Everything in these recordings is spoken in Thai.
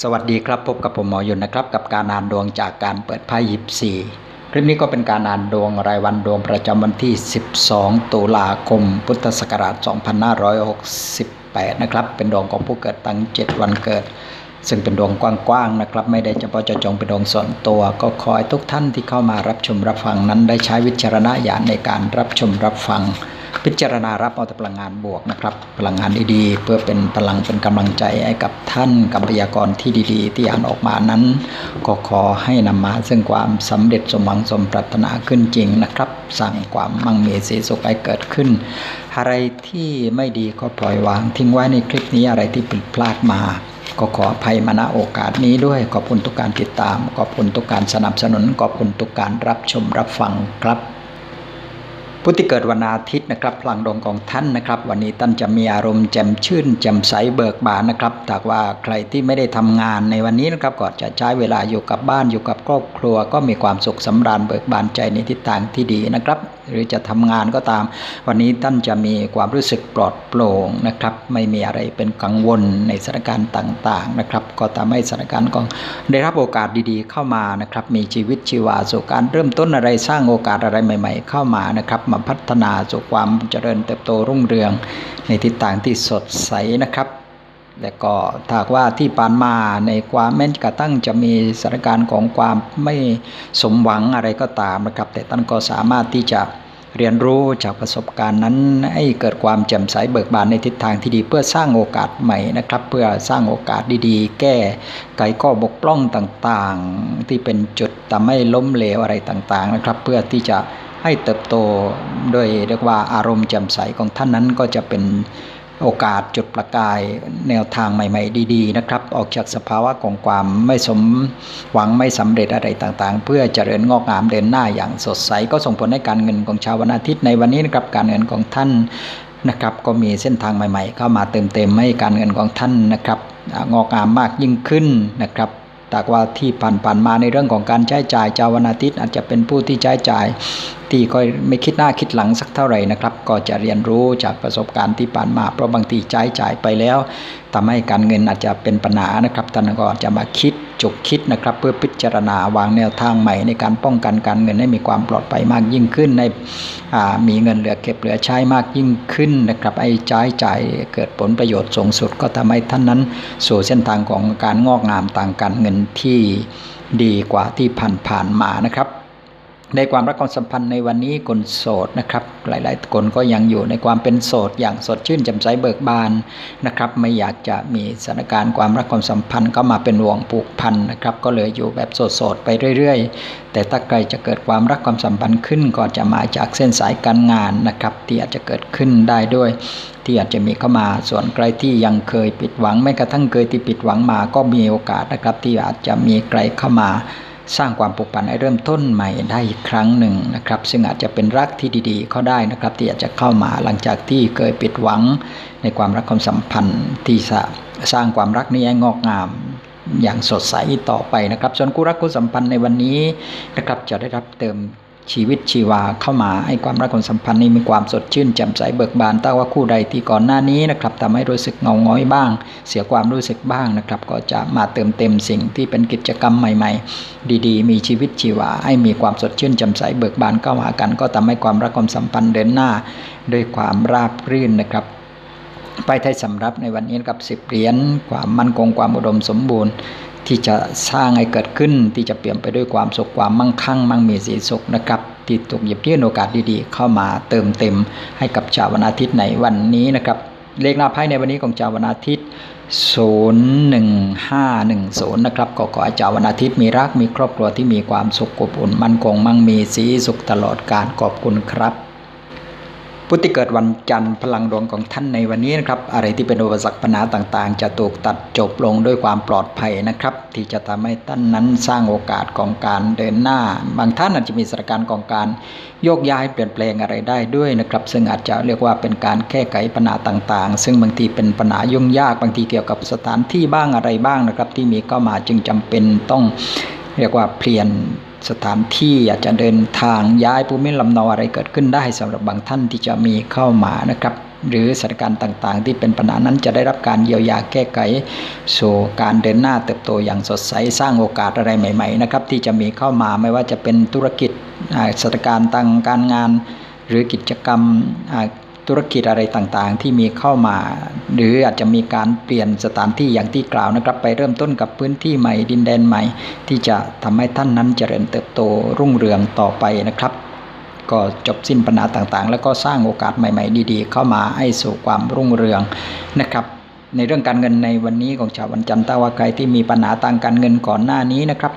สวัสดีครับพบกับผมหมอยนนะครับ กับการอ่านดวงจากการเปิดไพ่ยิปซีคลิปนี้ก็เป็นการอ่านดวงรายวันดวงประจำวันที่ 12 ตุลาคม พุทธศักราช 2568 นะครับ เป็นดวงของผู้เกิดตั้ง 7 วันเกิด ซึ่งเป็นดวงกว้างๆนะครับ ไม่ได้เฉพาะเจาะจงเป็นดวงส่วนตัว ก็ขอให้ทุกท่านที่เข้ามารับชมรับฟังนั้นได้ใช้วิจารณญาณในการรับชมรับฟัง พิจารณารับเอาแต่พลังงานบวกนะครับ พลังงานดีๆ เพื่อเป็นพลังเป็นกำลังใจให้กับท่านกับพยากรณ์ที่ดีๆ ที่อ่านออกมานั้น ก็ขอให้นำมาซึ่งความสำเร็จสมหวังสมปรารถนาขึ้นจริงนะครับ สั่งความมั่งมีสีสุขให้เกิดขึ้น อะไรที่ไม่ดีก็ปล่อยวางทิ้งไว้ในคลิปนี้อะไรที่ผิดพลาดมา ก็ขออภัยมาณโอกาสนี้ด้วย ขอบคุณทุกการติดตาม ขอบคุณทุกการสนับสนุน ขอบคุณทุกการรับชมรับฟังครับ ผู้ที่เกิดวันอาทิตย์นะครับพลังดวงของท่านนะครับ วันนี้ท่านจะมีอารมณ์แจ่มชื่นแจ่มใสเบิกบานนะครับถ้าว่าใครที่ไม่ได้ทำงานในวันนี้นะครับก็จะใช้เวลาอยู่กับบ้านอยู่กับครอบครัว ก็มีความสุขสำราญเบิกบานใจในทิศทางที่ดีนะครับ หรือจะทำงานก็ตาม วันนี้ท่านจะมีความรู้สึกปลอดโปร่งนะครับไม่มีอะไรเป็นกังวลในสถานการณ์ต่างๆนะครับก็ทำให้สถานการณ์ของได้รับโอกาสดีๆ เข้ามานะครับมีชีวิตชีวาสู่การเริ่มต้นอะไรสร้างโอกาสอะไรใหม่ ๆ เข้ามานะครับมาพัฒนาสู่ความเจริญเติบโตรุ่งเรือง ในทิศทางที่สดใสนะครับและก็ถาหากว่าที่ผ่านมาในความแม้กระทั่งจะมีสถานการณ์ของความไม่สมหวังอะไรก็ตามนะครับ แต่ท่านก็สามารถที่จะเรียนรู้จากประสบการณ์นั้น ให้เกิดความแจ่มใสเบิกบานในทิศทางที่ดี เพื่อสร้างโอกาสใหม่นะครับ เพื่อสร้างโอกาสดีๆ แก้ไขข้อบกพร่องต่างๆ ที่เป็นจุดทำให้ล้มเหลวอะไรต่างๆนะครับ เพื่อที่จะ ให้เติบโตโดยเรียกว่าอารมณ์แจ่มใสของท่านนั้นก็จะเป็นโอกาสจุดประกายแนวทางใหม่ ๆ ดีๆนะครับ ออกจากสภาวะของความไม่สมหวังไม่สำเร็จอะไรต่างๆ เพื่อเจริญงอกงามเดินหน้าอย่างสดใส ก็ส่งผลให้การเงินของชาววันอาทิตย์ในวันนี้นะครับการเงินของท่านนะครับก็มีเส้นทางใหม่ ๆ เข้ามาเติมเต็มให้การเงินของท่านนะครับงอกงามมากยิ่งขึ้นนะครับ ตากว่าที่ผ่านๆมาในเรื่องของการใช้จ่ายชาววันอาทิตย์อาจจะเป็นผู้ที่ใช้จ่ายที่ก็ไม่คิดหน้าคิดหลังสักเท่าไหร่นะครับ ก็จะเรียนรู้จากประสบการณ์ที่ผ่านมาเพราะบางทีใช้จ่ายไปแล้วทำให้การเงินอาจจะเป็นปัญหานะครับท่านก็จะมาคิด จุกคิดนะครับ เพื่อพิจารณาวางแนวทางใหม่ในการป้องกันการเงินให้มีความปลอดภัยมากยิ่งขึ้นในมีเงินเหลือเก็บเหลือใช้มากยิ่งขึ้นนะครับไอ้ใช้จ่ายเกิดผลประโยชน์สูงสุด ก็ทำให้ท่านนั้น สู่เส้นทางของการงอกงามต่างการเงินที่ดีกว่าที่ผ่านๆมานะครับ ในความรักความสัมพันธ์ในวันนี้คนโสดนะครับหลาย ๆ คนก็ยังอยู่ในความเป็นโสดอย่างสดชื่นแจ่มใสเบิกบานนะครับไม่อยากจะมีสถานการณ์ความรักความสัมพันธ์ก็มาเป็นวงผูกพันนะครับก็เลยอยู่แบบโสด ๆ ไปเรื่อย ๆ แต่ถ้าใครจะเกิดความรักความสัมพันธ์ขึ้นก็จะมาจากเส้นสายการงานนะครับที่อาจจะเกิดขึ้นได้ด้วยที่อาจจะมีเข้ามาส่วนใครที่ยังเคยผิดหวังแม้กระทั่งเคยที่ผิดหวังมาก็มีโอกาสนะครับที่อาจจะมีใครเข้ามา สร้างความผูกพันให้เริ่มต้นใหม่ได้อีกครั้งหนึ่งนะครับ ซึ่งอาจจะเป็นรักที่ดีๆ เขาได้นะครับ ที่อาจจะเข้ามาหลังจากที่เคยปิดหวังในความรักความสัมพันธ์ที่สร้างความรักนี้ให้งอกงามอย่างสดใสต่อไปนะครับ ส่วนคู่รักคู่สัมพันธ์ในวันนี้นะครับจะได้รับเติม ชีวิตชีวาเข้ามาให้ความรักความสัมพันธ์นี้มีความสดชื่นแจ่มใสเบิกบานถ้าว่าคู่ใดที่ก่อนหน้านี้นะครับทำให้รู้สึกเงาง้อยบ้าง เสียความรู้สึกบ้างนะครับ ก็จะมาเติมเต็มสิ่งที่เป็นกิจกรรมใหม่ ๆ ดีๆ มีชีวิตชีวา ให้มีความสดชื่นแจ่มใสเบิกบานเข้าหากัน ก็ทำให้ความรักความสัมพันธ์เดินหน้าด้วยความราบรื่นนะครับไปไทยสำรับในวันนี้กับสิบเหรียญความมั่นคงความอุดมสมบูรณ์ ที่จะสร้างให้เกิดขึ้น ที่จะเปลี่ยนไปด้วยความสุขความมั่งคั่ง มั่งมีสีสุขนะครับที่ถูกหยิบยื่นโอกาสดีๆ เข้ามาเติมเต็มให้กับชาววันอาทิตย์ในวันนี้นะครับเลขหน้าไพ่ในวันนี้ของชาววันอาทิตย์ 01510 นะครับก็ขอให้ชาววันอาทิตย์มีรักมีครอบครัวที่มีความสุขอบอุ่นมั่นคงมั่งมีสีสุขตลอดกาลขอบคุณครับ ผู้ที่เกิดวันจันทร์พลังดวงของท่านในวันนี้นะครับอะไรที่เป็นอุปสรรคปัญหาต่างๆ จะถูกตัดจบลงด้วยความปลอดภัยนะครับ ที่จะทำให้ท่านนั้นสร้างโอกาสของการเดินหน้า บางท่านอาจจะมีสถานการณ์ของการโยกย้ายเปลี่ยนแปลงอะไรได้ด้วยนะครับ ซึ่งอาจจะเรียกว่าเป็นการแก้ไขปัญหาต่างๆ ซึ่งบางทีเป็นปัญหายุ่งยากบางทีเกี่ยวกับสถานที่บ้างอะไรบ้างนะครับ ที่มีเข้ามาจึงจำเป็นต้องเรียกว่าเปลี่ยน สถานที่อาจจะเดินทางย้ายภูมิลำเนาอะไรเกิดขึ้นได้สำหรับบางท่านที่จะมีเข้ามานะครับหรือสถานการณ์ต่างๆ ที่เป็นปัญหานั้นจะได้รับการเยียวยาแก้ไขสู่การเดินหน้าเติบโตอย่างสดใสสร้างโอกาสอะไรใหม่ๆนะครับที่จะมีเข้ามาไม่ว่าจะเป็นธุรกิจสถานการณ์ต่างการงาน หรือกิจกรรม ธุรกิจอะไรต่างๆ ที่มีเข้ามา หรืออาจจะมีการเปลี่ยนสถานที่อย่างที่กล่าวนะครับ ไปเริ่มต้นกับพื้นที่ใหม่ดินแดนใหม่ ที่จะทำให้ท่านนั้นเจริญเติบโตรุ่งเรืองต่อไปนะครับ ก็จบสิ้นปัญหาต่างๆ แล้วก็สร้างโอกาสใหม่ ๆ ดีๆ เข้ามาให้สู่ความรุ่งเรืองนะครับในเรื่องการเงินในวันนี้ของชาววันจันทร์ถ้าว่าใครที่มีปัญหาทางการเงินก่อนหน้านี้นะครับ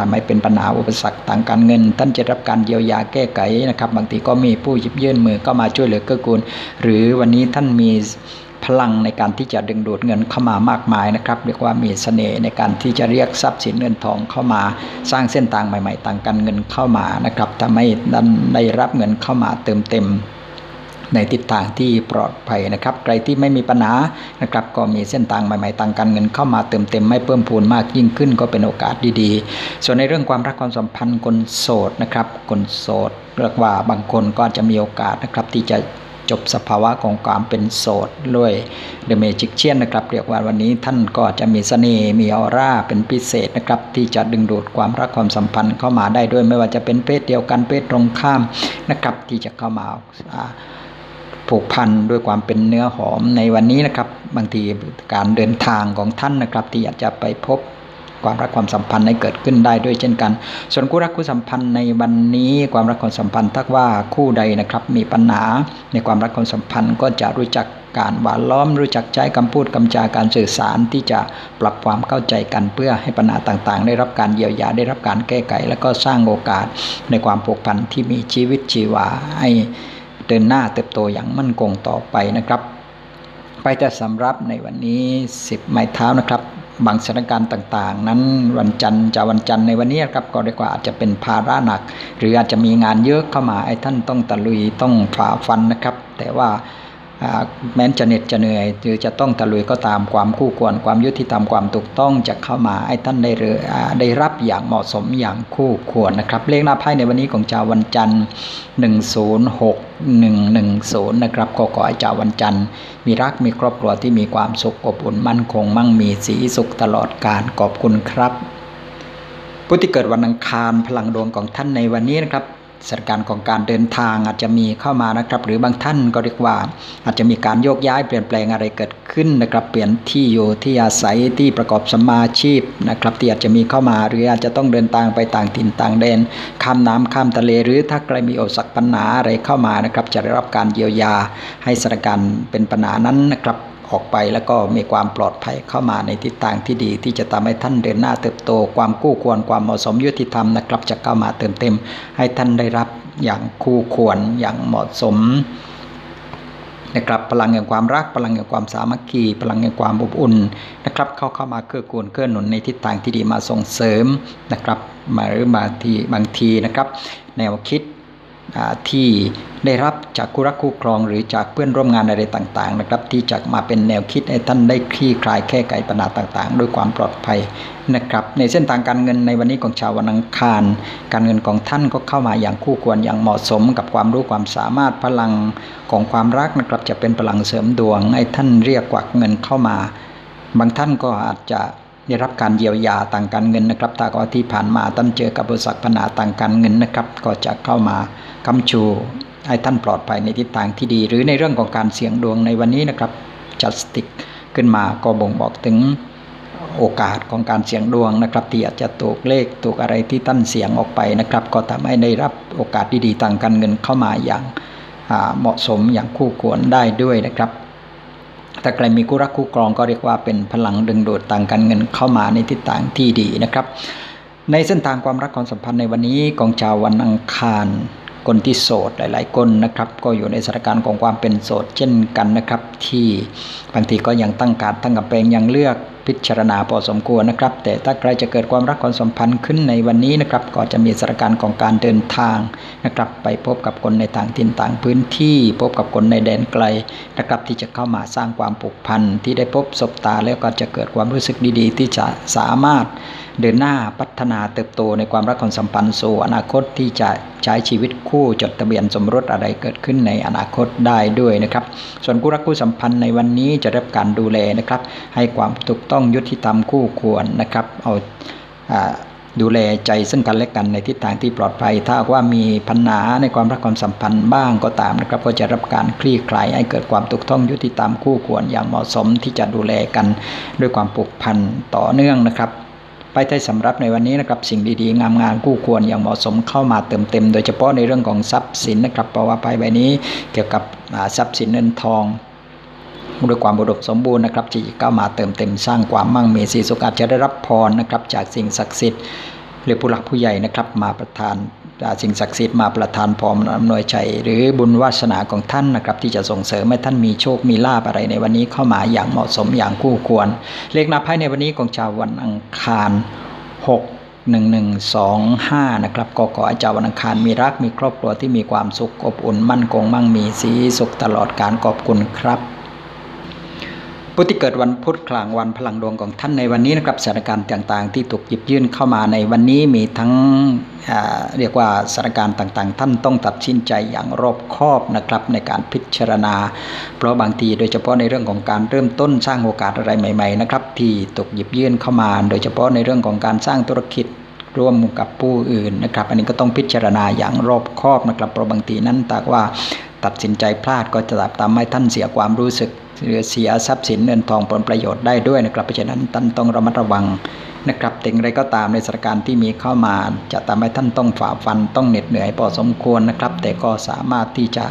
ทำให้เป็นปัญหาอุปสรรคทางการเงิน ท่านจะรับการเยียวยาแก้ไขนะครับบางทีก็มีผู้ยิบยื่นมือก็มาช่วยเหลือเกื้อกูล หรือวันนี้ท่านมีพลังในการที่จะดึงดูดเงินเข้ามามากมายนะครับเรียกว่ามีเสน่ห์ในการที่จะเรียกทรัพย์สินเงินทองเข้ามาสร้างเส้นทางใหม่ ๆ ต่างการเงินเข้ามานะครับทำให้ดันได้รับเงินเข้ามาเติมเต็ม ในทิศทางที่ปลอดภัยนะครับ ใครที่ไม่มีปัญหานะครับก็มีเส้นทางใหม่ๆทางการเงินเข้ามาเติมเต็มไม่เพิ่มพูนมากยิ่งขึ้นก็เป็นโอกาสดีๆ ส่วนในเรื่องความรักความสัมพันธ์คนโสดนะครับคนโสดเรียกว่าบางคนก็จะมีโอกาสนะครับที่จะจบสภาวะของความเป็นโสดด้วยเดเมจิกเชียนนะครับเรียกว่าวันนี้ท่านก็จะมีเสน่ห์มีออร่าเป็นพิเศษนะครับที่จะดึงดูดความรักความสัมพันธ์เข้ามาได้ด้วยไม่ว่าจะเป็นเพศเดียวกันเพศตรงข้ามนะครับที่จะเข้ามา ผูกพันด้วยความเป็นเนื้อหอมในวันนี้นะครับ บางทีการเดินทางของท่านนะครับ ที่อยากจะไปพบความรักความสัมพันธ์ให้เกิดขึ้นได้ด้วยเช่นกัน ส่วนคู่รักคู่สัมพันธ์ในวันนี้ความรักความสัมพันธ์ถ้าว่าคู่ใดนะครับมีปัญหาในความรักความสัมพันธ์ก็จะรู้จักการหวานล้อมรู้จักใช้คำพูดคำจาการสื่อสารที่จะปรับความเข้าใจกันเพื่อให้ปัญหาต่างๆ ได้รับการเยียวยาได้รับการแก้ไข แล้วก็สร้างโอกาสในความผูกพันที่มีชีวิตชีวาให้ เดินหน้าเติบโตอย่างมั่นคงต่อไปนะครับ ไปแต่สำรับในวันนี้ 10 ไม้เท้านะครับบางสถานการณ์ต่างๆ นั้นวันจันทร์จะวันจันทร์ในวันนี้ครับก็เรียกว่าอาจจะเป็นภาระหนัก หรืออาจจะมีงานเยอะเข้ามาไอ้ท่านต้องตะลุยต้องฝ่าฟันนะครับ แต่ว่า แม้จะเหน็ดจะเหนื่อย หรือจะต้องตะลุยก็ตามความคู่ควรความยุติธรรมความถูกต้องจะเข้ามาให้ท่านได้เรือได้รับอย่างเหมาะสมอย่างคู่ควรนะครับ เลขหน้าไพ่ในวันนี้ของชาววันจันทร์ 106110 นะครับก็ขอให้ชาววันจันทร์ มีรักมีครอบครัวที่มีความสุขอบอุ่นมั่นคง มั่งมีสีสุขตลอดกาลขอบคุณครับผู้ที่เกิดวันอังคารพลังดวงของท่านในวันนี้นะครับ สถานการณ์ของการเดินทางอาจจะมีเข้ามานะครับ หรือบางท่านก็เรียกว่า อาจจะมีการโยกย้ายเปลี่ยนแปลงอะไรเกิดขึ้นนะครับ เปลี่ยนที่อยู่ที่อาศัยที่ประกอบสมาชีพนะครับ ที่อาจจะมีเข้ามาหรืออาจจะต้องเดินทางไปต่างถิ่นต่างแดนข้ามน้ำข้ามทะเล หรือถ้าใครมีอุปสรรคปัญหาอะไรเข้ามานะครับ จะได้รับการเยียวยาให้สถานการณ์เป็นปัญหานั้นนะครับ ออกไปแล้วก็มีความปลอดภัยเข้ามาในทิศทางที่ดี ที่จะทำให้ท่านเดินหน้าเติบโต ความกู้ควรความเหมาะสมยุติธรรมนะครับจะเข้ามาเติมเต็ม ให้ท่านได้รับอย่างคู่ควรอย่างเหมาะสมนะครับพลังแห่งความรักพลังแห่งความสามัคคีพลังแห่งความอบอุ่นนะครับเข้าเข้ามาเกื้อกูลเกื้อหนุนในทิศทางที่ดีมาส่งเสริมนะครับมาหรือบาทีบางทีนะครับ แนวคิด ที่ได้รับจากคู่รักคู่ครองหรือจากเพื่อนร่วมงานอะไรต่างๆนะครับที่จะมาเป็นแนวคิดให้ท่านได้คลี่คลายแก้ไขปัญหาต่างๆ ด้วยความปลอดภัยนะครับในเส้นทางการเงินในวันนี้ของชาววันอังคาร การเงินของท่านก็เข้ามาอย่างคู่ควรอย่างเหมาะสมกับความรู้ความสามารถพลังของความรักนะครับจะเป็นพลังเสริมดวงให้ท่านเรียกกวักเงินเข้ามา บางท่านก็อาจจะ ได้รับการเยียวยาต่างการเงินนะครับถ้าก็ที่ผ่านมาท่านเจอกับอุปสรรคปัญหาต่างการเงินนะครับ ก็จะเข้ามาคำชูให้ท่านปลอดภัยในทิศทางที่ดี หรือในเรื่องของการเสี่ยงดวงในวันนี้นะครับจัดสติกขึ้นมาก็บ่งบอกถึงโอกาสของการเสี่ยงดวงนะครับที่อาจจะถูกเลขถูกอะไรที่ท่านเสี่ยงออกไปนะครับ ก็ทำให้ได้รับโอกาสดีๆทางการเงินเข้ามาอย่างเหมาะสมอย่างคู่ควรได้ด้วยนะครับ ถ้าใครมีคู่รักคู่ครองก็เรียกว่าเป็นพลังดึงดูดต่างกันเงินเข้ามาในทิศทางที่ดีนะครับ ในเส้นทางความรักความสัมพันธ์ในวันนี้ของชาววันอังคารคนที่โสดหลาย ๆ คนนะครับ ก็อยู่ในสถานการณ์ของความเป็นโสดเช่นกันนะครับ ที่บางทีก็ยังตั้งการตั้งกับแปลงยังเลือก พิจารณาพอสมควรนะครับ แต่ถ้าใครจะเกิดความรักความสัมพันธ์ขึ้นในวันนี้นะครับ ก็จะมีสถานการณ์ของการเดินทางนะครับ ไปพบกับคนในต่างถิ่นต่างพื้นที่ พบกับคนในแดนไกลนะครับที่จะเข้ามาสร้างความผูกพันที่ได้พบสบตาแล้วก็จะเกิดความรู้สึกดีๆ ที่จะสามารถเดินหน้าพัฒนาเติบโตในความรักความสัมพันธ์สู่อนาคตที่จะใช้ชีวิตคู่จดทะเบียนสมรสอะไรเกิดขึ้นในอนาคตได้ด้วยนะครับ ส่วนคู่รักคู่สัมพันธ์ในวันนี้จะรับการดูแลนะครับ ให้ความถูกต้ององยุติธรรมคู่ควรนะครับ เอาดูแลใจซึ่งกันและกันในทิศทางที่ปลอดภัย ถ้าว่ามีปัญหาในความรักความสัมพันธ์บ้างก็ตามนะครับ ก็จะรับการคลี่คลายให้เกิดความถูกต้องยุติธรรมคู่ควรอย่างเหมาะสมที่จะดูแลกันด้วยความผูกพันต่อเนื่องนะครับไปไทยสำรับในวันนี้นะครับสิ่งดีๆ งามงามคู่ควรอย่างเหมาะสมเข้ามาเติมเต็ม โดยเฉพาะในเรื่องของทรัพย์สินนะครับเพราะว่าไปใบนี้เกี่ยวกับทรัพย์สินเงินทอง ด้วยความบุดมสมบูรณ์นะครับที่เข้ามาเติมเต็มสร้างความมั่งมีสีสุขอาจจะได้รับพรนะครับจากสิ่งศักดิ์สิทธิ์หรือผู้หลักผู้ใหญ่นะครับมาประทานสิ่งศักดิ์สิทธิ์มาประทานพรอำนวยชัยหรือบุญวาสนาของท่านนะครับ ที่จะส่งเสริมให้ท่านมีโชคมีลาภอะไรในวันนี้เข้ามาอย่างเหมาะสมอย่างคู่ควร เลขนับไพ่ในวันนี้ของชาววันอังคาร 6 1 1 2 5 นะครับก็ขอให้เจ้าวันอังคารมีรักมีครอบครัวที่มีความสุขอบอุ่นมั่นคงมั่งมีสีสุขตลอดการขอบคุณครับ ผู้ที่เกิดวันพุธกลางวันพลังดวงของท่านในวันนี้นะครับสถานการณ์ต่างๆ ที่ถูกหยิบยื่นเข้ามาในวันนี้มีทั้งเรียกว่าสถานการณ์ต่างๆ ท่านต้องตัดสินใจอย่างรอบคอบนะครับในการพิจารณา เพราะบางทีโดยเฉพาะในเรื่องของการเริ่มต้นสร้างโอกาสอะไรใหม่ๆนะครับที่ถูกหยิบยื่นเข้ามา โดยเฉพาะในเรื่องของการสร้างธุรกิจร่วมกับผู้อื่นนะครับ อันนี้ก็ต้องพิจารณาอย่างรอบคอบนะครับเพราะบางทีนั้นตากว่าตัดสินใจพลาดก็จะทำให้ท่านเสียความรู้สึก หรือเสียทรัพย์สินเงินทองผลประโยชน์ได้ด้วยนะครับเพราะฉะนั้นท่านต้องระมัดระวังนะครับถึงไรก็ตามในสถานการณ์ที่มีเข้ามา จะทำให้ท่านต้องฝ่าฟันต้องเหน็ดเหนื่อยพอสมควรนะครับ แต่ก็สามารถที่จะ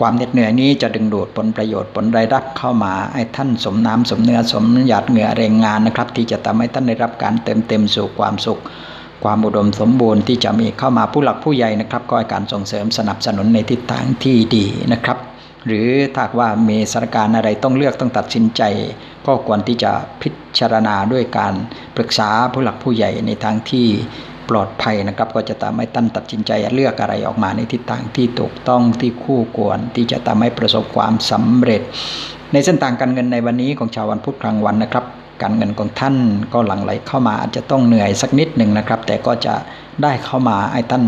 ความเหน็ดเหนื่อยนี้จะดึงดูดผลประโยชน์ผลรายรับเข้ามาให้ท่านสมน้ำสมเนื้อสมหยาดเหงื่อแรงงานนะครับ ที่จะทำให้ท่านได้รับการเติมเต็มสู่ความสุข ความอุดมสมบูรณ์ที่จะมีเข้ามาผู้หลักผู้ใหญ่นะครับก็ให้การส่งเสริมสนับสนุนในทิศทางที่ดีนะครับ หรือถ้าว่ามีสถานการณ์อะไรต้องเลือกต้องตัดสินใจ ก็ควรที่จะพิจารณาด้วยการปรึกษาผู้หลักผู้ใหญ่ในทางที่ปลอดภัยนะครับ ก็จะทำให้ท่านตัดสินใจเลือกอะไรออกมาในทิศทางที่ถูกต้องที่คู่ควรที่จะทำให้ประสบความสำเร็จ ในเส้นทางการเงินในวันนี้ของชาววันพุธกลางวันนะครับการเงินของท่านก็หลั่งไหลเข้ามาอาจจะต้องเหนื่อยสักนิดหนึ่งนะครับ แต่ก็จะได้เข้ามาให้ท่าน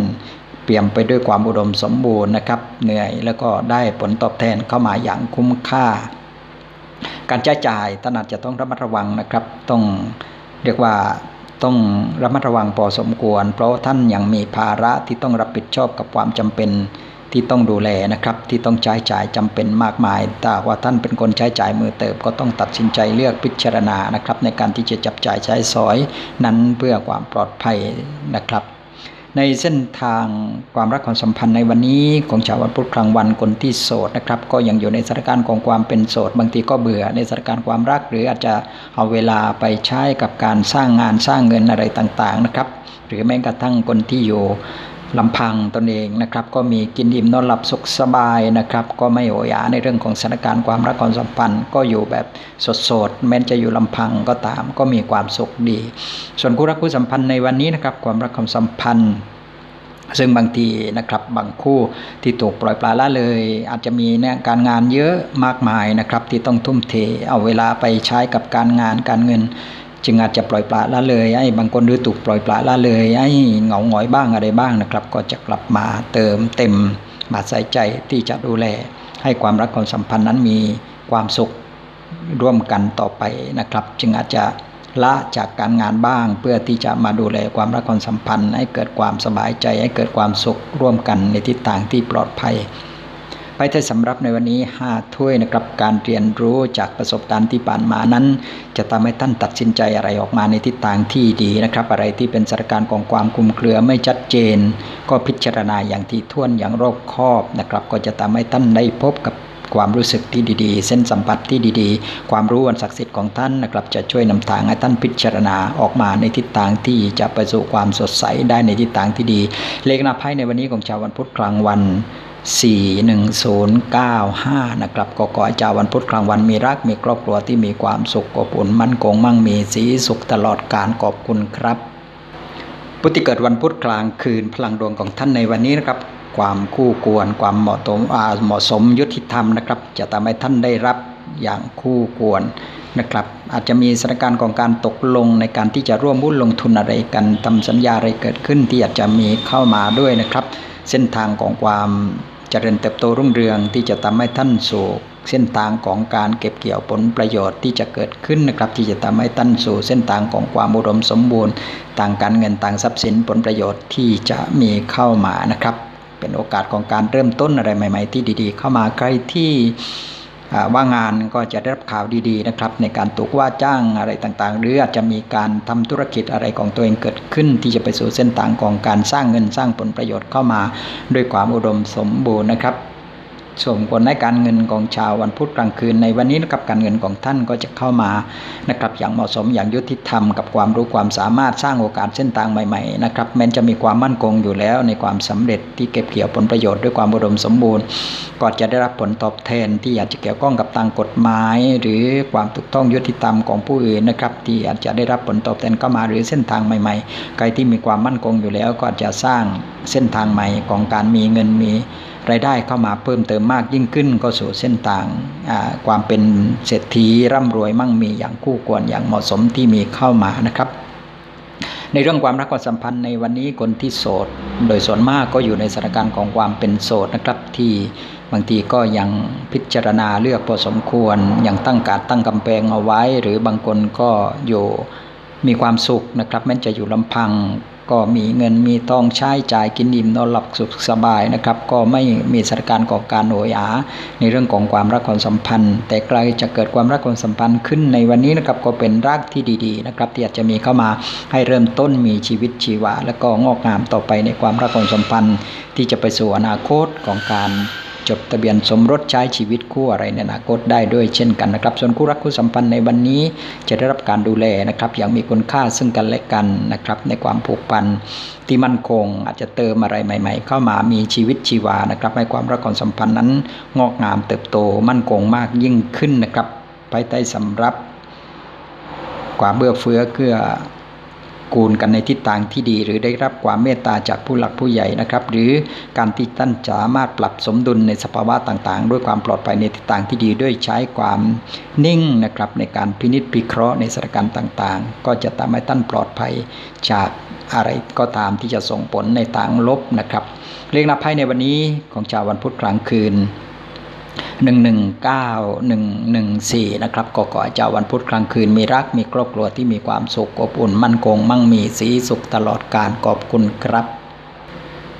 เปี่ยมไปด้วยความอุดมสมบูรณ์นะครับ เหนื่อยแล้วก็ได้ผลตอบแทนเข้ามาอย่างคุ้มค่า การใช้จ่ายท่านอาจจะต้องระมัดระวังนะครับ ต้องเรียกว่าต้องระมัดระวังพอสมควร เพราะท่านยังมีภาระที่ต้องรับผิดชอบกับความจำเป็นที่ต้องดูแลนะครับ ที่ต้องใช้จ่ายจำเป็นมากมายแต่ว่าท่านเป็นคนใช้จ่ายมือเติบ ก็ต้องตัดสินใจเลือกพิจารณานะครับ ในการที่จะจับจ่ายใช้สอยนั้นเพื่อความปลอดภัยนะครับ ในเส้นทางความรักความสัมพันธ์ในวันนี้ของชาววันพุธกลางวันคนที่โสดนะครับ ก็ยังอยู่ในสถานการณ์ของความเป็นโสด บางทีก็เบื่อในสถานการณ์ความรัก หรืออาจจะเอาเวลาไปใช้กับการสร้างงานสร้างเงินอะไรต่างๆนะครับ หรือแม้กระทั่งคนที่อยู่ ลำพังตนเองนะครับก็มีกินอิ่มนอนหลับสุขสบายนะครับก็ไม่โอยาในเรื่องของสถานการณ์ความรักความสัมพันธ์ ก็อยู่แบบสดๆแม้จะอยู่ลำพังก็ตามก็มีความสุขดี ส่วนคู่รักคู่สัมพันธ์ในวันนี้นะครับความรักความสัมพันธ์ซึ่งบางทีนะครับบางคู่ที่ถูกปล่อยปละละเลย อาจจะมีเนี่ยการงานเยอะมากมายนะครับที่ต้องทุ่มเทเอาเวลาไปใช้กับการงานการเงิน จึงอาจจะปล่อยปละละเลยไอ้บางคนหรือถูกปล่อยปละละเลยไอ้เหงาหงอยบ้างอะไรบ้างนะครับ ก็จะกลับมาเติมเต็มมาใส่ใจที่จะดูแล ให้ความรักความสัมพันธ์นั้นมีความสุขร่วมกันต่อไปนะครับ จึงอาจจะละจากการงานบ้าง เพื่อที่จะมาดูแลความรักความสัมพันธ์ ให้เกิดความสบายใจให้เกิดความสุขร่วมกันในทิศทางที่ปลอดภัย ไปเทศสำรับในวันนี้ 5 ถ้วยนะครับการเรียนรู้จากประสบการณ์ที่ผ่านมานั้น จะทำให้ท่านตัดสินใจอะไรออกมาในทิศทางที่ดีนะครับ อะไรที่เป็นสถานการณ์ของความคุมเครือไม่ชัดเจน ก็พิจารณาอย่างที่ท้วนอย่างรอบคอบนะครับ ก็จะทำให้ท่านได้พบกับ ความรู้สึกที่ดีๆ เส้นสัมผัสที่ดีๆ ความรู้วันศักดิ์สิทธิ์ของท่านนะครับจะช่วยนำทางให้ท่านพิจารณาออกมาในทิศทางที่จะไปสู่ความสดใสได้ในทิศทางที่ดี เลขนาไพ่ในวันนี้ของชาววันพุธกลางวัน41095 นะครับก็ขอให้เจ้าวันพุธกลางวันมีรักมีครอบครัวที่มีความสุขอบอุ่นมั่นคงมั่งมีสีสุขตลอดการขอบคุณครับพุทธิเกิดวันพุธกลางคืนพลังดวงของท่านในวันนี้นะครับ ความคู่ควร ความเหมาะสมเหมาะสมยุติธรรมนะครับ จะทำให้ท่านได้รับอย่างคู่ควรนะครับ อาจจะมีสถานการณ์ของการตกลงในการที่จะร่วมหุ้นลงทุนอะไรกันทำสัญญาอะไรเกิดขึ้นที่อาจจะมีเข้ามาด้วยนะครับ เส้นทางของความเจริญเติบโตรุ่งเรืองที่จะทำให้ท่านสู่เส้นทางของการเก็บเกี่ยวผลประโยชน์ที่จะเกิดขึ้นนะครับ ที่จะทำให้ท่านสู่เส้นทางของความอุดมสมบูรณ์ ต่างการเงินต่างทรัพย์สินผลประโยชน์ที่จะมีเข้ามานะครับ เป็นโอกาสของการเริ่มต้นอะไรใหม่ ๆ ที่ดี ๆ เข้ามาใครที่ว่างงานก็จะได้รับข่าวดีๆนะครับ ในการถูกว่าจ้างอะไรต่างๆ หรืออาจจะมีการทำธุรกิจอะไรของตัวเองเกิดขึ้น ที่จะไปสู่เส้นทางของการสร้างเงินสร้างผลประโยชน์เข้ามา ด้วยความอุดมสมบูรณ์นะครับ ส่งผลในการเงินของชาววันพุธกลางคืนในวันนี้นะครับการเงินของท่านก็จะเข้ามานะครับอย่างเหมาะสมอย่างยุติธรรมกับความรู้ความสามารถสร้างโอกาสเส้นทางใหม่ๆนะครับแม้จะมีความมั่นคงอยู่แล้วในความสำเร็จที่เก็บเกี่ยวผลประโยชน์ด้วยความอุดมสมบูรณ์ ก็จะได้รับผลตอบแทนที่อาจจะเกี่ยวข้องกับทางกฎหมาย หรือความถูกต้องยุติธรรมของผู้อื่นนะครับที่อาจจะได้รับผลตอบแทนเข้ามาหรือเส้นทางใหม่ ๆ ใครที่มีความมั่นคงอยู่แล้วก็จะสร้างเส้นทางใหม่ของการมีเงินมี รายได้เข้ามาเพิ่มเติมมากยิ่งขึ้นก็สู่เส้นทางความเป็นเศรษฐีร่ำรวยมั่งมีอย่างคู่ควรอย่างเหมาะสมที่มีเข้ามานะครับ ในเรื่องความรักความสัมพันธ์ในวันนี้คนที่โสด โดยส่วนมากก็อยู่ในสถานการณ์ของความเป็นโสดนะครับที่บางทีก็ยังพิจารณาเลือกพอสมควรยังตั้งการตั้งกำแพงเอาไว้ หรือบางคนก็อยู่มีความสุขนะครับแม้จะอยู่ลำพัง ก็มีเงินมีทองใช้จ่ายกินอิ่มนอนหลับสุขสบายนะครับ ก็ไม่มีสถานการณ์ของการโหยหาในเรื่องของความรักความสัมพันธ์ แต่ใกลจะเกิดความรักความสัมพันธ์ขึ้นในวันนี้นะครับก็เป็นรักที่ดีๆนะครับที่อาจจะมีเข้ามาให้เริ่มต้นมีชีวิตชีวา และก็งอกงามต่อไปในความรักความสัมพันธ์ ที่จะไปสู่อนาคตของการ จดทะเบียนสมรสใช้ชีวิตคู่อะไรในอนาคตได้ด้วยเช่นกันนะครับ ส่วนคู่รักคู่สัมพันธ์ในวันนี้จะได้รับการดูแลนะครับอย่างมีคุณค่าซึ่งกันและกันนะครับในความผูกพันที่มั่นคง อาจจะเติมอะไรใหม่ ๆ เข้ามามีชีวิตชีวานะครับให้ความรักความสัมพันธ์นั้นงอกงามเติบโตมั่นคงมากยิ่งขึ้นนะครับภายใต้สำรับความเบื่อเฟื้อเกื้อ กูลกันในทิศทางที่ดี หรือได้รับความเมตตาจากผู้หลักผู้ใหญ่นะครับ หรือการที่ท่านสามารถปรับสมดุลในสภาวะต่างๆ ด้วยความปลอดภัยในทิศทางที่ดีด้วยใช้ความนิ่งนะครับในการพินิจพิเคราะห์ในสถานการณ์ต่างๆ ก็จะทำให้ท่านปลอดภัยจากอะไรก็ตามที่จะส่งผลในทางลบนะครับ เรียกนับไพ่ในวันนี้ของชาววันพุธกลางคืน 119114 นะครับก็ขอเจ้าวันพุธกลางคืนมีรักมีครอบครัวที่มีความสุขอบอุ่นมั่นคงมั่งมีสีสุขตลอดการขอบคุณครับ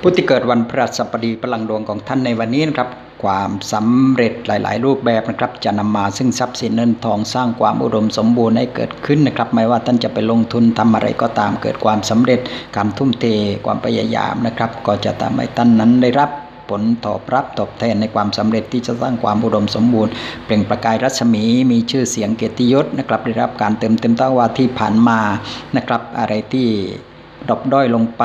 ผู้ที่เกิดวันพฤหัสบดีพลังดวงของท่านในวันนี้นะครับ ความสำเร็จหลาย ๆ รูปแบบนะครับ จะนำมาซึ่งทรัพย์สินเงินทองสร้างความอุดมสมบูรณ์ให้เกิดขึ้นนะครับ ไม่ว่าท่านจะไปลงทุนทำอะไรก็ตามเกิดความสำเร็จการทุ่มเทความพยายามนะครับ ก็จะทำให้ท่านนั้นได้รับ ผลตอบรับตอบแทนในความสำเร็จที่จะสร้างความอุดมสมบูรณ์ เปล่งประกายรัศมี มีชื่อเสียงเกียรติยศนะครับได้รับการเติมเต็มตั้งว่าที่ผ่านมานะครับ อะไรที่ดบด้อยลงไป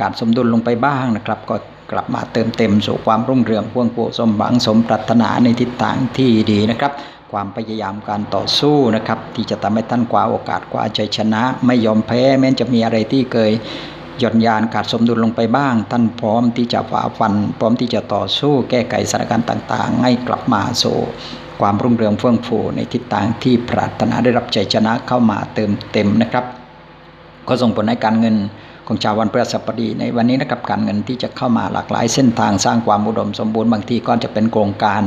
การสมดุลลงไปบ้างนะครับ ก็กลับมาเติมเต็มสู่ความรุ่งเรืองพ่วงโปสมหวังสมปรารถนาในทิศทางที่ดีนะครับความพยายามการต่อสู้นะครับ ที่จะทำให้ท่านคว้าโอกาสคว้าใจชนะ ไม่ยอมแพ้แม้จะมีอะไรที่เคย หย่อนยานขาดสมดุลลงไปบ้าง ท่านพร้อมที่จะฝ่าฟัน พร้อมที่จะต่อสู้แก้ไขสถานการณ์ต่างๆ ให้กลับมาสู่ความรุ่งเรืองเฟื่องฟูในทิศทางที่ปรารถนาได้รับใจชนะเข้ามาเติมเต็มนะครับ ก็ส่งผลให้การเงินของชาววันพฤหัสบดีในวันนี้นะครับการเงินที่จะเข้ามาหลากหลายเส้นทางสร้างความอุดมสมบูรณ์บางทีก็จะเป็นโครงการ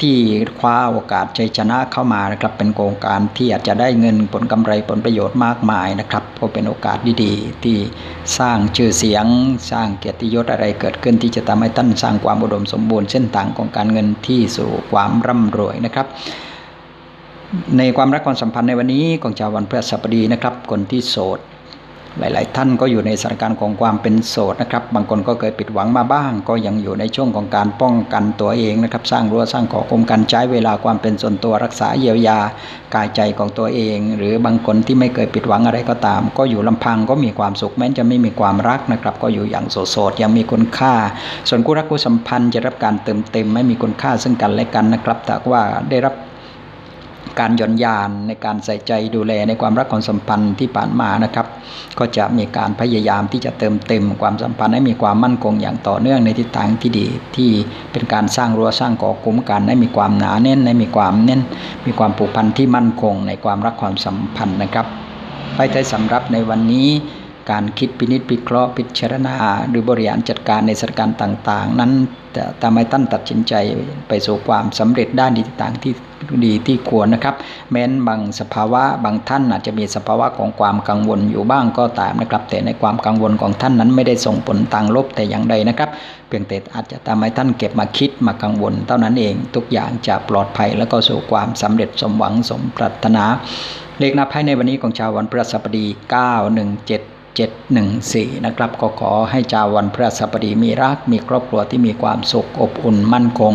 ที่คว้าโอกาสใจชนะเข้ามานะครับ เป็นโครงการที่อาจจะได้เงินผลกำไรผลประโยชน์มากมายนะครับก็เป็นโอกาสดีๆ ที่สร้างชื่อเสียง สร้างเกียรติยศอะไรเกิดขึ้นที่จะทำให้ท่านสร้างความอุดมสมบูรณ์เส้นทางของการเงินที่สู่ความร่ำรวยนะครับในความรักความสัมพันธ์ในวันนี้ของชาววันพฤหัสบดีนะครับ คนที่โสด หลาย ๆ ท่านก็อยู่ในสถานการณ์ของความเป็นโสดนะครับ บางคนก็เคยผิดหวังมาบ้าง ก็ยังอยู่ในช่วงของการป้องกันตัวเองนะครับ สร้างรั้วสร้างขอคมกันใช้เวลาความเป็นส่วนตัวรักษาเยียวยากายใจของตัวเอง หรือบางคนที่ไม่เคยผิดหวังอะไรก็ตาม ก็อยู่ลำพังก็มีความสุขแม้จะไม่มีความรักนะครับ ก็อยู่อย่างโสด ๆ ยังมีคุณค่า ส่วนคู่รักคู่สัมพันธ์จะรับการเติมเต็มไม่มีคุณค่าซึ่งกันและกันนะครับแต่ว่าได้รับ การหย่อนยานในการใส่ใจดูแลในความรักความสัมพันธ์ที่ผ่านมานะครับ ก็จะมีการพยายามที่จะเติมเต็มความสัมพันธ์ให้มีความมั่นคงอย่างต่อเนื่องในทิศทางที่ดีที่เป็นการสร้างรั้วสร้างก่อคุ้มกันให้มีความหนาแน่นให้มีความแน่น มีความผูกพันที่มั่นคงในความรักความสัมพันธ์นะครับไปใช้สำหรับในวันนี้ การคิดพินิจพิเคราะห์พิจารณา หรือบริหารจัดการในสถานการณ์ต่าง ๆ นั้นทำให้ท่านตัดสินใจไปสู่ความสำเร็จด้านต่างที่ดีที่ควรนะครับ แม้นบางสภาวะบางท่านอาจจะมีสภาวะของความกังวลอยู่บ้างก็ตามนะครับ แต่ในความกังวลของท่านนั้นไม่ได้ส่งผลทางลบแต่อย่างใดนะครับ เพียงแต่อาจจะทำให้ท่านเก็บมาคิดมากังวล เท่านั้นเองทุกอย่างจะปลอดภัยแล้วก็สู่ความสำเร็จสมหวังสมปรารถนา เลขนับไพ่ในวันนี้ของชาววันพฤหัสบดี 917 714 นะครับ ก็ขอให้ชาววันพฤหัสบดีมีรัก มีครอบครัวที่มีความสุขอบอุ่นมั่นคง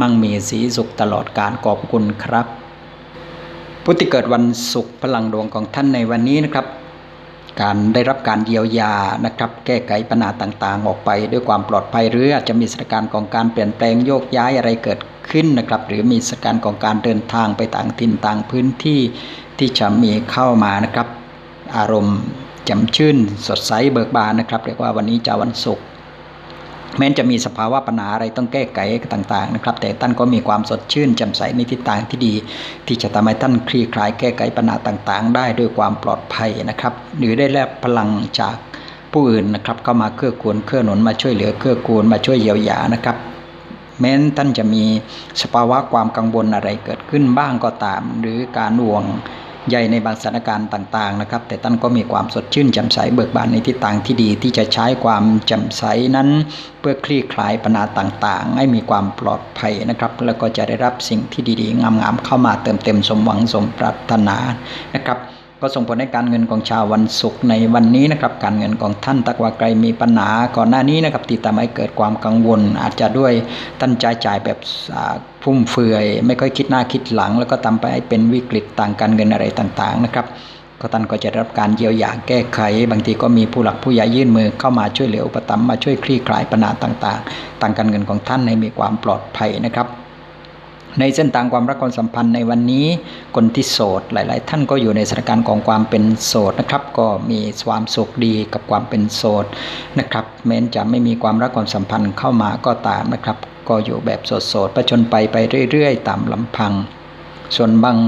มั่งมีสีสุขตลอดการขอบคุณครับ ผู้ที่เกิดวันศุกร์พลังดวงของท่านในวันนี้นะครับการได้รับการเยียวยานะครับ แก้ไขปัญหาต่างๆ ออกไปด้วยความปลอดภัยหรืออาจจะมีสถานการณ์ของการเปลี่ยนแปลงโยกย้ายอะไรเกิดขึ้นนะครับ หรือมีสถานการณ์ของการเดินทางไปต่างถิ่นต่างพื้นที่ที่จะมีเข้ามานะครับ อารมณ์ แจ่มชื่นสดใสเบิกบานนะครับ เรียกว่าวันนี้จะวันศุกร์แม้จะมีสภาวะปัญหาอะไรต้องแก้ไขต่างๆนะครับ แต่ท่านก็มีความสดชื่นแจ่มใสในทิศทางที่ดี ที่จะทำให้ท่านคลี่คลายแก้ไขปัญหาต่างๆ ได้ด้วยความปลอดภัยนะครับ หรือได้รับพลังจากผู้อื่นนะครับเข้ามาเกื้อกูลเกื้อหนุนมาช่วยเหลือเกื้อกูลมาช่วยเยียวยานะครับแม้นท่านจะมีสภาวะความกังวลอะไรเกิดขึ้นบ้างก็ตาม หรือการห่วง ใหญ่ในบางสถานการณ์ต่างๆนะครับ แต่ท่านก็มีความสดชื่นแจ่มใสเบิกบานในทิศทางที่ดี ที่จะใช้ความแจ่มใสนั้น เพื่อคลี่คลายปัญหาต่างๆ ให้มีความปลอดภัยนะครับ แล้วก็จะได้รับสิ่งที่ดีๆ งามๆเข้ามาเติมเต็มสมหวังสมปรารถนานะครับ ก็ส่งผลให้การเงินของชาววันศุกร์ในวันนี้นะครับ การเงินของท่านตักว่าไกลมีปัญหาก่อนหน้านี้นะครับที่ทำให้เกิดความกังวล อาจจะด้วยตั้นใจจ่ายแบบฟุ่มเฟือย ไม่ค่อยคิดหน้าคิดหลัง แล้วก็ทำไปให้เป็นวิกฤตต่างการเงินอะไรต่างๆนะครับก็ท่านก็จะรับการเยียวยาแก้ไข บางทีก็มีผู้หลักผู้ใหญ่ยื่นมือเข้ามาช่วยเหลืออุปถัมภ์มาช่วยคลี่คลายปัญหาต่างๆ ต่างการเงินของท่านให้มีความปลอดภัยนะครับ ในเส้นทางความรักความสัมพันธ์ในวันนี้คนที่โสดหลาย ๆ ท่านก็อยู่ในสถานการณ์ของความเป็นโสดนะครับ ก็มีความสุขดีกับความเป็นโสดนะครับแม้จะไม่มีความรักความสัมพันธ์เข้ามาก็ตามนะครับ ก็อยู่แบบโสดๆประชนไปไปเรื่อย ๆ ตามลำพัง ส่วนบาง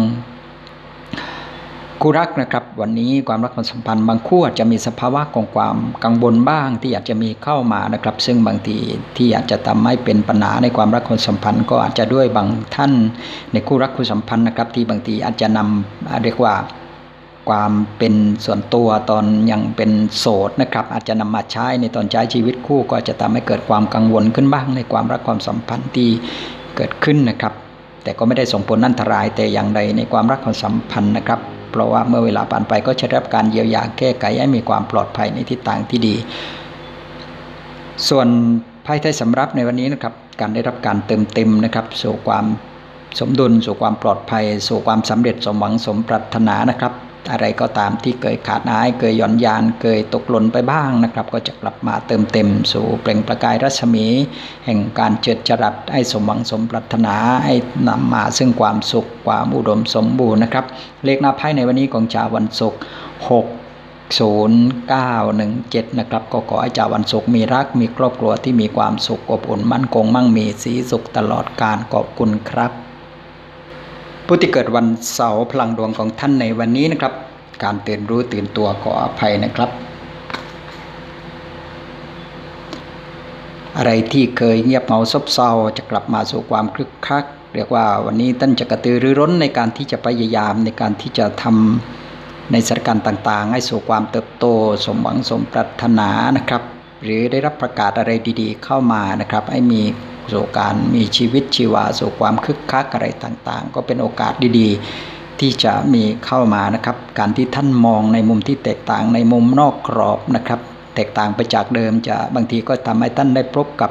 คู่รักนะครับวันนี้ความรักความสัมพันธ์บางคู่อาจจะมีสภาวะของความกังวลบ้างที่อาจจะมีเข้ามานะครับ ซึ่งบางทีที่อาจจะทำให้เป็นปัญหาในความรักความสัมพันธ์ ก็อาจจะด้วยบางท่านในคู่รักคู่สัมพันธ์นะครับที่บางทีอาจจะนำเรียกว่าความเป็นส่วนตัวตอนยังเป็นโสดนะครับ อาจจะนำมาใช้ในตอนใช้ชีวิตคู่ ก็จะทำให้เกิดความกังวลขึ้นบ้างในความรักความสัมพันธ์ที่เกิดขึ้นนะครับ แต่ก็ไม่ได้ส่งผลอันตรายแต่อย่างใดในความรักความสัมพันธ์นะครับ เพราะว่าเมื่อเวลาผ่านไปก็จะได้รับการเยียวยาแก้ไขให้มีความปลอดภัยในทิศทางที่ดี ส่วนไพ่ไทยสำรับในวันนี้นะครับการได้รับการเติมเต็มนะครับสู่ความสมดุลสู่ความปลอดภัย สู่ความสำเร็จสมหวังสมปรารถนานะครับ อะไรก็ตามที่เคยขาดหายเคยหย่อนยานเคยตกหล่นไปบ้างนะครับ ก็จะกลับมาเติมเต็มสู่เปล่งประกายรัศมี แห่งการเจิดจรัสให้สมหวังสมปรารถนาให้นำมาซึ่งความสุขความอุดมสมบูรณ์นะครับ เลขหน้าไพ่ในวันนี้ของชาววันศุกร์6 0917 นะครับ ก็ขอให้ชาววันศุกร์มีรัก มีครอบครัวที่มีความสุขอบอุ่นมั่นคงมั่งมีสีสุขตลอดการขอบคุณครับ ผู้ที่เกิดวันเสาร์พลังดวงของท่านในวันนี้นะครับ การตื่นรู้ตื่นตัวขออภัยนะครับ อะไรที่เคยเงียบเหงาซบเซาจะกลับมาสู่ความคลึกคลัก เรียกว่าวันนี้ท่านจะกระตือรือร้นในการที่จะพยายามในการที่จะทำในสถานการณ์ต่าง ๆ ให้สู่ความเติบโต สมหวังสมปรารถนานะครับ หรือได้รับประกาศอะไรดี ๆ เข้ามานะครับ ให้มี สู่การมีชีวิตชีวาสู่ความคึกคักอะไรต่างๆ ก็เป็นโอกาสดีๆ ที่จะมีเข้ามานะครับ การที่ท่านมองในมุมที่แตกต่างในมุมนอกกรอบนะครับ แตกต่างไปจากเดิมจะบางทีก็ทำให้ท่านได้พบกับ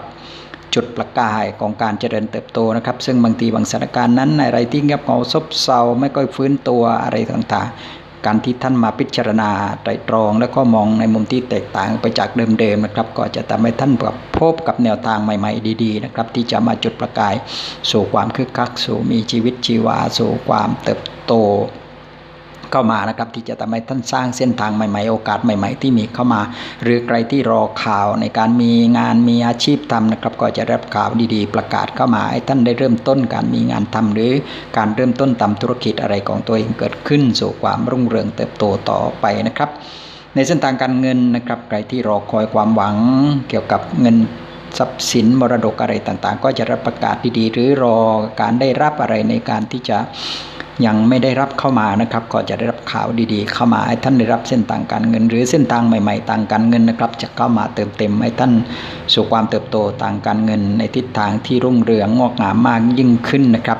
จุดประกายของการเจริญเติบโตนะครับ ซึ่งบางทีบางสถานการณ์นั้นอะไรที่เงียบเหงาซบเซาไม่ค่อยฟื้นตัวอะไรต่างๆ การที่ท่านมาพิจารณาไตรตรอง แล้วก็มองในมุมที่แตกต่างไปจากเดิมๆนะครับ ก็จะทำให้ท่านพบกับแนวทางใหม่ ๆ ดีๆนะครับที่จะมาจุดประกาย สู่ความคึกคัก สู่มีชีวิตชีวา สู่ความเติบโต เข้ามานะครับ ที่จะทำให้ท่านสร้างเส้นทางใหม่ ๆ โอกาสใหม่ ๆ ที่มีเข้ามา หรือใครที่รอข่าวในการมีงานมีอาชีพทำนะครับ ก็จะรับข่าวดีๆ ประกาศเข้ามาให้ท่านได้เริ่มต้นการมีงานทำหรือการเริ่มต้นทำธุรกิจอะไรของตัวเองเกิดขึ้นสู่ความรุ่งเรืองเติบโตต่อไปนะครับ ในเส้นทางการเงินนะครับ ใครที่รอคอยความหวังเกี่ยวกับเงินทรัพย์สินมรดกอะไรต่างๆ ก็จะรับประกาศดีๆ หรือรอการได้รับอะไรในการที่จะ ยังไม่ได้รับเข้ามานะครับ ก็จะได้รับข่าวดีๆ เข้ามาให้ท่านได้รับเส้นทางการเงิน หรือเส้นทางใหม่ๆทางการเงินนะครับ จะเข้ามาเติมเต็มให้ท่านสู่ความเติบโตทางการเงิน ในทิศทางที่รุ่งเรืองงอกงามมากยิ่งขึ้นนะครับ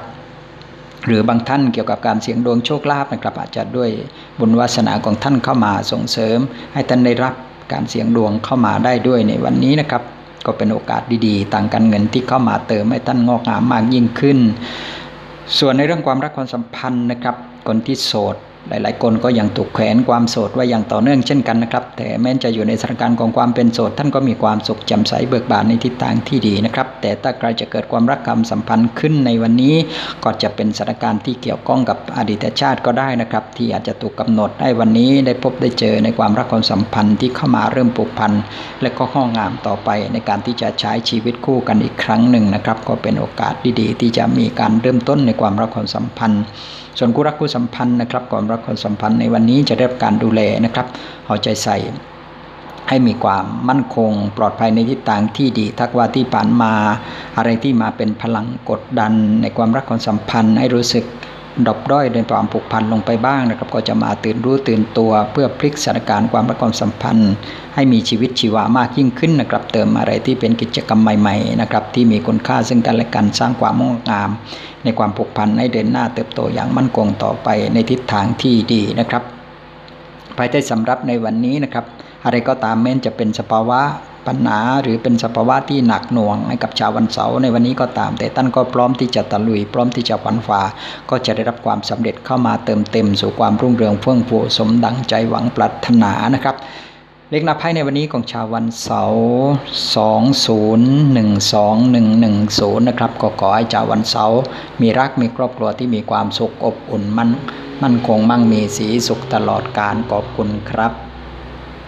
หรือบางท่านเกี่ยวกับการเสี่ยงดวงโชคลาภนะครับ อาจจะด้วยบุญวาสนาของท่านเข้ามาส่งเสริม ให้ท่านได้รับการเสี่ยงดวงเข้ามาได้ด้วยในวันนี้นะครับ ก็เป็นโอกาสดีๆทางการเงินที่เข้ามาเติมให้ท่านงอกงามมากยิ่งขึ้น ส่วนในเรื่องความรักความสัมพันธ์นะครับ คนที่โสด หลาย ๆ คนก็ยังถูกแขวนความโสดไว้อย่างต่อเนื่องเช่นกันนะครับ แต่แม้จะอยู่ในสถานการณ์ของความเป็นโสด ท่านก็มีความสุขแจ่มใสเบิกบานในทิศทางที่ดีนะครับ แต่ถ้าใครจะเกิดความรักความสัมพันธ์ขึ้นในวันนี้ ก็จะเป็นสถานการณ์ที่เกี่ยวข้องกับอดีตชาติก็ได้นะครับ ที่อาจจะถูกกาหนดให้วันนี้ได้พบได้เจอในความรักความสัมพันธ์ที่เข้ามาเริ่มผูกพันและก็ข้องามต่อไปในการที่จะใช้ชีวิตคู่กันอีกครั้งหนึ่งนะครับ ก็เป็นโอกาสดีๆ ที่จะมีการเริ่มต้นในความรักความสัมพันธ์ ส่วนคู่รักคู่สัมพันธ์นะครับความรักความสัมพันธ์ในวันนี้จะได้รับการดูแลนะครับเอาใจใส่ให้มีความมั่นคงปลอดภัยในทิศทางที่ดี ทักว่าที่ผ่านมา อะไรที่มาเป็นพลังกดดัน ในความรักความสัมพันธ์ให้รู้สึก ดอปด้อยในความผูกพันลงไปบ้างนะครับ ก็จะมาตื่นรู้ตื่นตัว เพื่อพลิกสถานการณ์ความรักความสัมพันธ์ ให้มีชีวิตชีวามากยิ่งขึ้นนะครับ เติมอะไรที่เป็นกิจกรรมใหม่ๆนะครับที่มีคุณค่าซึ่งกันและกันสร้างความงดงาม ในความผูกพันให้เดินหน้าเติบโตอย่างมั่นคงต่อไปในทิศทางที่ดีนะครับ ภายใต้สำรับในวันนี้นะครับ อะไรก็ตามแม้นจะเป็นสภาวะ ปัญหาหรือเป็นสภาวะที่หนักหน่วงให้กับชาววันเสาร์ในวันนี้ก็ตาม แต่ท่านก็พร้อมที่จะตะลุย พร้อมที่จะฝันฝ่าก็จะได้รับความสำเร็จเข้ามาเติมเต็ม สู่ความรุ่งเรืองเฟื่องฟูสมดังใจหวังปรารถนานะครับเลขนับไพ่ในวันนี้ของชาววันเสาร์20121110 นะครับ ก็ขอให้ชาววันเสาร์มีรักมีครอบครัวที่มีความสุขอบอุ่นมั่นมั่นคงมั่งมีสีสุขตลอดการขอบคุณครับ